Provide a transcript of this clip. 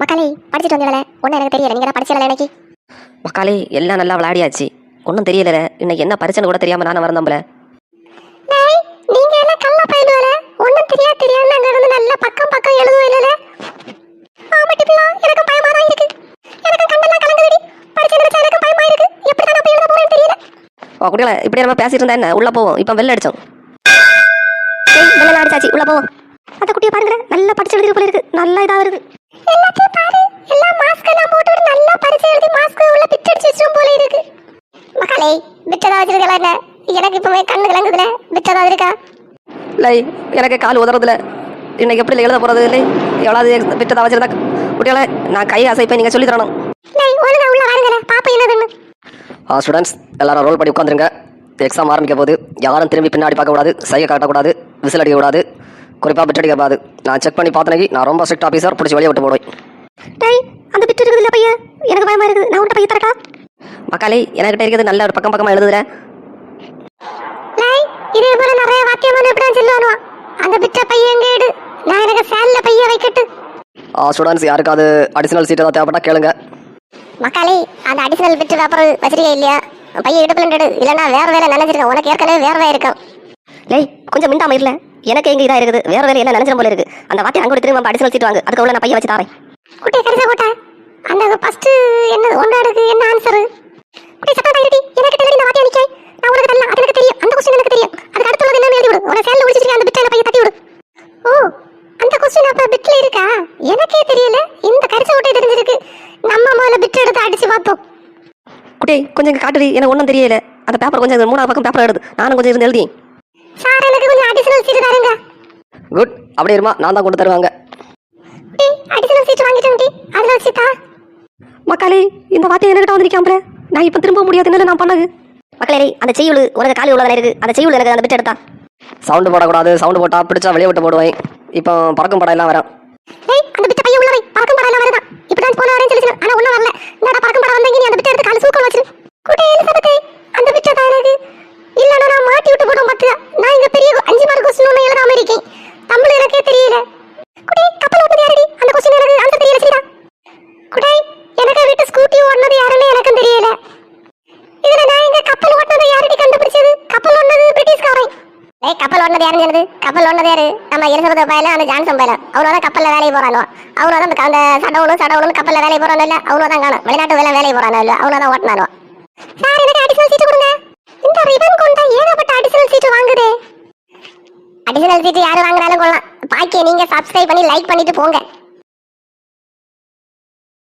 மக்களே படிச்சுட்டு வந்தீங்களே? ஒன்றும் எனக்கு தெரியல. நீங்கள் படிச்சல எனக்கு மக்காளே எல்லாம் நல்லா விளையாடியாச்சு. ஒன்றும் தெரியல இன்னைக்கு என்ன பரிச்சனை கூட தெரியாம நானும் வரந்தம்பல நீங்க எல்லாம் கள்ள பயிலுவல ஒண்ணும் தெரியாது தெரியாது அங்க இருந்து நல்ல பக்கம் பக்கம் ஆமாட்டி பிள்ளை எனக்கு பயமா தான் இருக்கு. எனக்கு கண்ணெல்லாம் கலங்குதுடி. படிச்சு நினைச்சா எனக்கு பயமா இருக்கு. எப்படி தான் போய் எழுத போறேன்னு தெரியல. ஓ குட்டிகளை இப்படி நம்ம பேசிட்டு இருந்தா என்ன? உள்ள போவோம். இப்போ வெளில அடிச்சோம். வெள்ள அடிச்சாச்சு. உள்ள போவோம் அந்த குட்டியை பாருங்க நல்லா படிச்சு எழுதி போல இருக்கு. நல்லா இதா வருது. எல்லாத்தையும் பாரு. எல்லாம் மாஸ்க் எல்லாம் போட்டு நல்லா பரிச்சை எழுதி மாஸ்க் உள்ள பிட் அடிச்சு வச்சிரும் போல இருக்கு. மக்களே பிட்டதா வச்சிருக்கல எனக்கு இப்பவே கண்ணு கலங்குதுல. பிட்டதா இருக்கா? இல்லை எனக்கு கால் உதறதுல இன்னைக்கு எப்படி எழுத போறது இல்லை? எவ்வளவு விட்டதா வச்சிருந்தா குட்டிகளை நான் கை அசைப்பேன் நீங்க சொல்லி தரணும். ஒழுங்கா உள்ள வாருங்கல பாப்பா என்னதுன்னு? ஆ ஸ்டூடெண்ட்ஸ் எல்லாரும் ரோல் பண்ணி உட்காந்துருங்க. எக்ஸாம் ஆரம்பிக்க போகுது. யாரும் திரும்பி பின்னாடி பார்க்கக்கூடாது சைகை காட்டக்கூடாது விசில் அடிக்கக்கூடாது குறிப்பாக பிட் அடிக்கக்கூடாது நான் செக் பண்ணி பார்த்தனகி நான் ரொம்ப ஸ்ட்ரிக்ட் ஆஃபீஸர் பிடிச்சி வெளியே விட்டு போடுவேன். டேய் அந்த பிட்டு இருக்குதுல்ல பையன் எனக்கு பயமா இருக்குது. நான் உன்ட்ட பைய தரட்டா மக்காளே எனக்கிட்ட இருக்கிறது நல்ல ஒரு பக்கம் பக்கமாக எழுதுறேன். இதே போல நிறைய வாக்கியம் வந்து இப்படி சொல்லுவானுவா. அந்த பிட்ட பையன் எங்க எடு நான் எனக்கு சேல்ல பைய வைக்கட்டு. ஆ ஸ்டூடெண்ட்ஸ் யாருக்காவது அடிஷனல் சீட் ஏதாவது தேவைப்பட்டா கேளுங்க. மக்காளி அந்த அடிஷனல் பிட்டு பேப்பர் வச்சிருக்கே இல்லையா? பையன் இடுப்புல எடு. இல்லைன்னா வேற வேலை நினைச்சிருக்கேன் உனக்கு ஏற்கனவே வேற இருக்கும் லேய் கொஞ்சம் மிண்டாம இல்ல எனக்கு எங்க இதா இருக்குது. வேற வேலை என்ன நினைச்சிடும் போல இருக்கு. அந்த வாத்தி அங்கே திரும்ப அடிஷனல் சீட் வாங்க. அதுக்கு உள்ள நான் பையன் வச்சு தரேன். குட்டியை கரிசா போட்ட. அந்த ஃபர்ஸ்ட் என்ன ஒன்றாடுக்கு என்ன ஆன்சர் குட்டி சத்தம் தைரடி எனக்கு தெரியல இந்த வாத்தியா நிக்கை நான் உனக்கு தெரியல அது எனக்கு தெரியும். அந்த கொஸ்டின் எனக்கு தெரியும். அதுக்கு அடுத்து உள்ளது என்ன எழுதி விடு உன சேல்ல ஒளிச்சிருக்க அந்த பிட்டை பைய தட்டி விடு. ஓ அந்த கொஸ்டின் அப்ப பிட்ல இருக்கா? எனக்கே தெரியல. இந்த கரிசா ஓட்டை தெரிஞ்சிருக்கு. நம்ம முதல்ல பிட் எடுத்து அடிச்சு பார்த்தோம். குட்டி கொஞ்சம் காட்டுடி. எனக்கு ஒன்றும் தெரியல. அந்த பேப்பர் கொஞ்சம் மூணாவது பக்கம் பேப்பர் எடுது நானும் கொஞ்சம் இருந்து எழுதி அடிஷனல் சீட் தருங்க. குட் அப்படியே இருமா நான் தான் கொண்டு தருவாங்க. அடிஷனல் சீட் வாங்கிட்டேன் டி வச்சு தா மக்காளே இந்த வார்த்தை என்கிட்ட வந்து நிற்காமல நான் இப்போ திரும்ப முடியாது நான் பண்ணது. மக்களே அந்த செய்யுள் உனக்கு காலி உள்ளதானே இருக்கு? அந்த செய்யுள் எனக்கு அந்த பிட் எடுத்தா. சவுண்டு போடக்கூடாது சவுண்டு போட்டா பிடிச்சா வெளியே விட்டு போடுவேன். இப்போ பறக்கும் படம் எல்லாம் வரும். அந்த பிட்ட பைய உள்ள வை. பறக்கும் படம் எல்லாம் வருதா இப்பதான் போன வரேன்னு சொல்லி ஆனா ஒண்ணும் வரல. என்னடா பறக்கும் படம் வந்தீங்க நீ அந்த பிட்ட எடுத்து கால சூக்கம் வச்சிரு குட்டே எலிசபெத்தே அந்த பிட்ட தான் எனக்கு இல்லனா நான் மாட்டி விட்டு போடும் பாத்தியா நான் இங்க பெரிய அஞ்சு மார்க் கொஸ்டின் ஒண்ணு எழுதாம இருக்கேன். தமிழ் எனக்கே தெரியல. குடை கப்பல் ஓட்டுறது யாரடி? அந்த கொஸ்டின் எனக்கு ஆன்சர் தெரியல சரிடா. குடை எனக்கு விட்டு ஸ்கூட்டி ஓடுனது யாருன்னு எனக்கும் தெரியல. இதுல நான் எங்க கப்பல் ஓட்டுனது யாரடி கண்டுபிடிச்சது? கப்பல் ஓடுனது பிரிட்டிஷ்காரன். ஏய் கப்பல் ஓடுனது யாருன்னு சொல்லுது கப்பல் ஓடுனது யாரு? நம்ம எலிசபெத் பையல அந்த ஜான்சன் பையல அவனோட கப்பல்ல வேலைக்கு போறானோ? அவனோட அந்த அந்த சடவுனும் சடவுனும் கப்பல்ல வேலைக்கு போறானோ இல்ல? அவனோ தான் காணும். வெளிநாட்டு வேலை வேலைக்கு போறானோ இல்ல? அவனோ தான் ஓட்டினானோ சார் எனக்கு அடிஷனல் சீட் கொடுங்க இந்த ரிபன் கொண்டா ஏகப்பட்ட அடிஷனல் சீட் வாங்குதே நிறுத்திட்டு யாரும் யாரு வாங்குறாலும் கொள்ளலாம். பாக்கிய நீங்க சப்ஸ்கிரைப் பண்ணி லைக் பண்ணிட்டு போங்க.